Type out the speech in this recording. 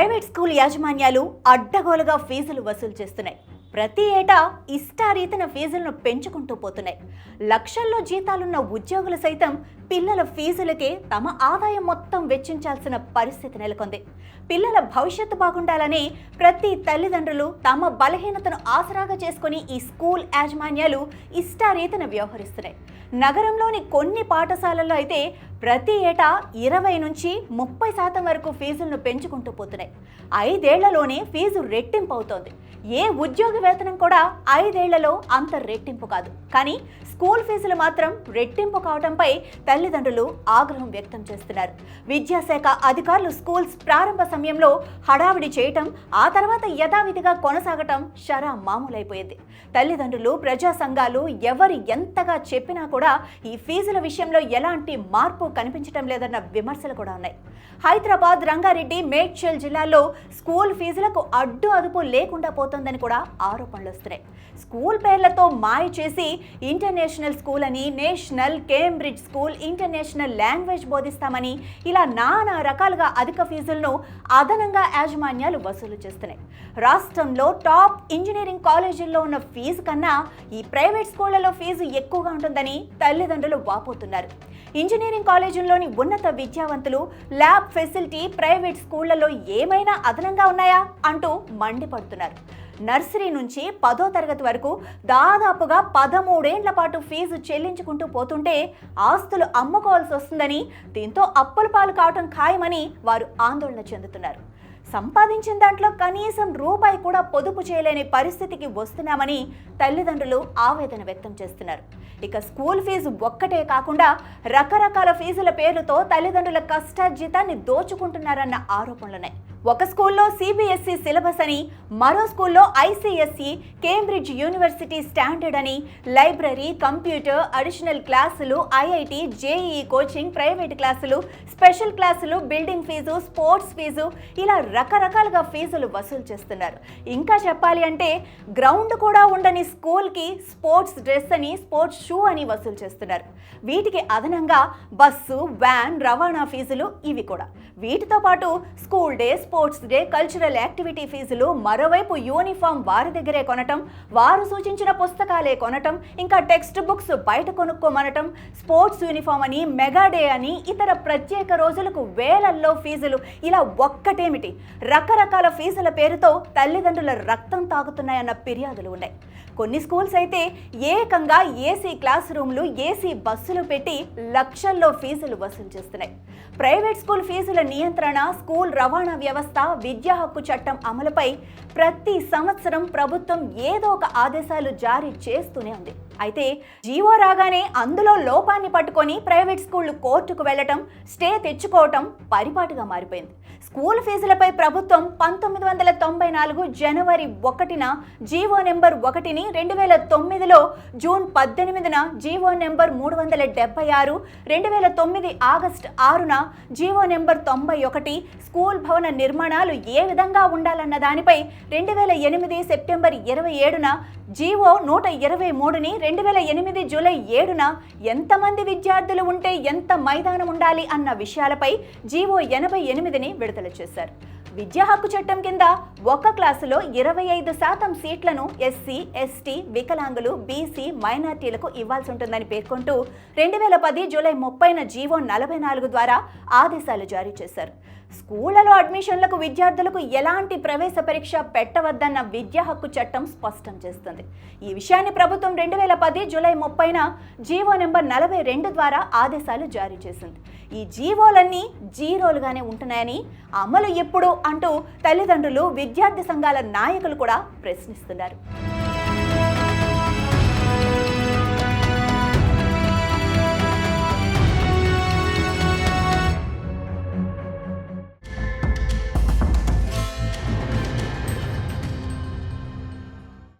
Private school యాజమాన్యాలు అడ్డగోలుగా ఫీజులు వసూలు చేస్తున్నాయి. ప్రతి ఏటా ఇష్టారీతన ఫీజులను పెంచుకుంటూ పోతున్నాయి. లక్షల్లో జీతాలున్న ఉద్యోగులు సైతం పిల్లల ఫీజులకే తమ ఆదాయం మొత్తం వెచ్చించాల్సిన పరిస్థితి నెలకొంది. పిల్లల భవిష్యత్తు బాగుండాలని ప్రతి తల్లిదండ్రులు తమ బలహీనతను ఆసరాగా చేసుకుని ఈ స్కూల్ యాజమాన్యాలు ఇష్టారీతన వ్యవహరిస్తున్నాయి. నగరంలోని కొన్ని పాఠశాలల్లో అయితే ప్రతి ఏటా ఇరవై నుంచి ముప్పై శాతం వరకు ఫీజులను పెంచుకుంటూ పోతున్నాయి. ఐదేళ్ళలోనే ఫీజు రెట్టింపు అవుతోంది. ఏ ఉద్యోగ వేతనం కూడా ఐదేళ్ళలో అంత రెట్టింపు కాదు. కానీ స్కూల్ ఫీజులు మాత్రం రెట్టింపు కావడంపై తల్లిదండ్రులు ఆగ్రహం వ్యక్తం చేస్తున్నారు. విద్యాశాఖ అధికారులు స్కూల్స్ ప్రారంభ సమయంలో హడావిడి చేయటం ఆ తర్వాత యథావిధిగా కొనసాగటం షరా మామూలైపోయింది. తల్లిదండ్రులు ప్రజా సంఘాలు ఎవరు ఎంతగా చెప్పినా కూడా ఈ ఫీజుల విషయంలో ఎలాంటి మార్పు కనిపించడం లేదన్న విమర్శలు కూడా ఉన్నాయి. హైదరాబాద్ రంగారెడ్డి మేడ్చల్ జిల్లాల్లో స్కూల్ ఫీజులకు అడ్డు అదుపు లేకుండా పోతుందని కూడా ఆరోపణలు వస్తున్నాయి. స్కూల్ పేర్లతో మాయ చేసి ఇంటర్నేషనల్ స్కూల్ అని national Cambridge school international language బోధిస్తామని ఇలా నానా రకాలుగా అధిక ఫీజులను అదనంగా యాజమాన్యాలు వసూలు చేస్తున్నాయి. రాష్ట్రంలో టాప్ ఇంజనీరింగ్ కాలేజీల్లో ఉన్న ఫీజు కన్నా ఈ ప్రైవేట్ స్కూళ్ళలో ఫీజు ఎక్కువగా ఉంటుందని తల్లిదండ్రులు వాపోతున్నారు. ఇంజనీరింగ్ కాలేజీల్లోని ఉన్నత విద్యావంతులు ల్యాబ్ ఫెసిలిటీ ప్రైవేట్ స్కూళ్ళలో ఏమైనా అదనంగా ఉన్నాయా అంటూ మండిపడుతున్నారు. నర్సరీ నుంచి పదో తరగతి వరకు దాదాపుగా పదమూడేండ్ల పాటు ఫీజు చెల్లించుకుంటూ పోతుంటే ఆస్తులు అమ్ముకోవాల్సి వస్తుందని దీంతో అప్పుల పాలు కావటం ఖాయమని వారు ఆందోళన చెందుతున్నారు. సంపాదించిన దాంట్లో కనీసం రూపాయి కూడా పొదుపు చేయలేని పరిస్థితికి వస్తున్నామని తల్లిదండ్రులు ఆవేదన వ్యక్తం చేస్తున్నారు. ఇక స్కూల్ ఫీజు ఒక్కటే కాకుండా రకరకాల ఫీజుల పేర్లతో తల్లిదండ్రుల కష్టార్జితాన్ని దోచుకుంటున్నారన్న ఆరోపణలున్నాయి. ఒక స్కూల్లో సిబిఎస్ఈ సిలబస్ అని మరో స్కూల్లో ఐసిఎస్ఈ కేంబ్రిడ్జ్ యూనివర్సిటీ స్టాండర్డ్ అని లైబ్రరీ కంప్యూటర్ అడిషనల్ క్లాసులు ఐఐటి జేఈఈ కోచింగ్ ప్రైవేట్ క్లాసులు స్పెషల్ క్లాసులు బిల్డింగ్ ఫీజు స్పోర్ట్స్ ఫీజు ఇలా రకరకాలుగా ఫీజులు వసూలు చేస్తున్నారు. ఇంకా చెప్పాలి అంటే గ్రౌండ్ కూడా ఉండని స్కూల్కి స్పోర్ట్స్ డ్రెస్ అని స్పోర్ట్స్ షూ అని వసూలు చేస్తున్నారు. వీటికి అదనంగా బస్సు వ్యాన్ రవాణా ఫీజులు ఇవి కూడా. వీటితో పాటు school days sports day cultural activity ఫీజులు మరోవైపు యూనిఫామ్ వారి దగ్గరే కొనటం వారు సూచించిన పుస్తకాలే కొనటం ఇంకా టెక్స్ట్ బుక్స్ బయట కొనుక్కోమనటం స్పోర్ట్స్ యూనిఫామ్ అని మెగా డే అని ఇతర ప్రత్యేక రోజులకు వేలల్లో ఫీజులు. ఇలా ఒక్కటేమిటి? రకరకాల ఫీజుల పేరుతో తల్లిదండ్రుల రక్తం తాగుతున్నాయన్న ఫిర్యాదులు ఉన్నాయి. కొన్ని స్కూల్స్ అయితే ఏకంగా ఏసీ క్లాస్ రూమ్లు ఏసీ బస్సులు పెట్టి లక్షల్లో ఫీజులు వసూలు చేస్తున్నాయి. ప్రైవేట్ స్కూల్ ఫీజుల నియంత్రణ స్కూల్ రవాణా వ్యవస్థ విద్యా హక్కు చట్టం అమలుపై ప్రతి సంవత్సరం ప్రభుత్వం ఏదో ఒక ఆదేశాలు జారీ చేస్తూనే ఉంది. అయితే జీవో రాగానే అందులో లోపాన్ని పట్టుకొని ప్రైవేట్ స్కూళ్ళు కోర్టుకు వెళ్ళటం స్టే తెచ్చుకోవటం పరిపాటుగా మారిపోయింది. స్కూల్ ఫీజులపై ప్రభుత్వం పంతొమ్మిది వందల తొంభై నాలుగు జనవరి ఒకటిన జీవో నెంబర్ ఒకటిని రెండు వేల తొమ్మిదిలో జూన్ పద్దెనిమిదిన జీవో నెంబర్ మూడు వందల డెబ్బై ఆరు రెండు వేల తొమ్మిది ఆగస్ట్ ఆరున జీవో నెంబర్ తొంభై ఒకటి స్కూల్ భవన నిర్మాణాలు ఏ విధంగా ఉండాలన్న దానిపై రెండు వేల ఎనిమిది సెప్టెంబర్ ఇరవై ఏడున జీవో నూట ఇరవై మూడుని రెండు వేల ఎనిమిది జూలై ఏడున ఎంతమంది విద్యార్థులు ఉంటే ఎంత మైదానం ఉండాలి అన్న విషయాలపై జీవో ఎనభై ఎనిమిదిని విడుదల చేశారు. విద్యా హక్కు చట్టం కింద ఒక్క క్లాసులో ఇరవై ఐదు శాతం సీట్లను ఎస్సీ ఎస్టీ వికలాంగులు బీసీ మైనార్టీలకు ఇవ్వాల్సి ఉంటుందని పేర్కొంటూ రెండు వేల పది జూలై ముప్పైన జీవో నలభై నాలుగు ద్వారా ఆదేశాలు జారీ చేశారు. స్కూళ్ళలో అడ్మిషన్లకు విద్యార్థులకు ఎలాంటి ప్రవేశ పరీక్ష పెట్టవద్దన్న విద్యా హక్కు చట్టం స్పష్టం చేస్తుంది. ఈ విషయాన్ని ప్రభుత్వం రెండు వేల పది జూలై ముప్పైన జీవో నెంబర్ నలభై రెండు ద్వారా ఆదేశాలు జారీ చేసింది. ఈ జీవోలన్నీ జీరోలుగానే ఉంటున్నాయని అమలు ఎప్పుడు అంటూ తల్లిదండ్రులు విద్యార్థి సంఘాల నాయకులు కూడా ప్రశ్నిస్తున్నారు.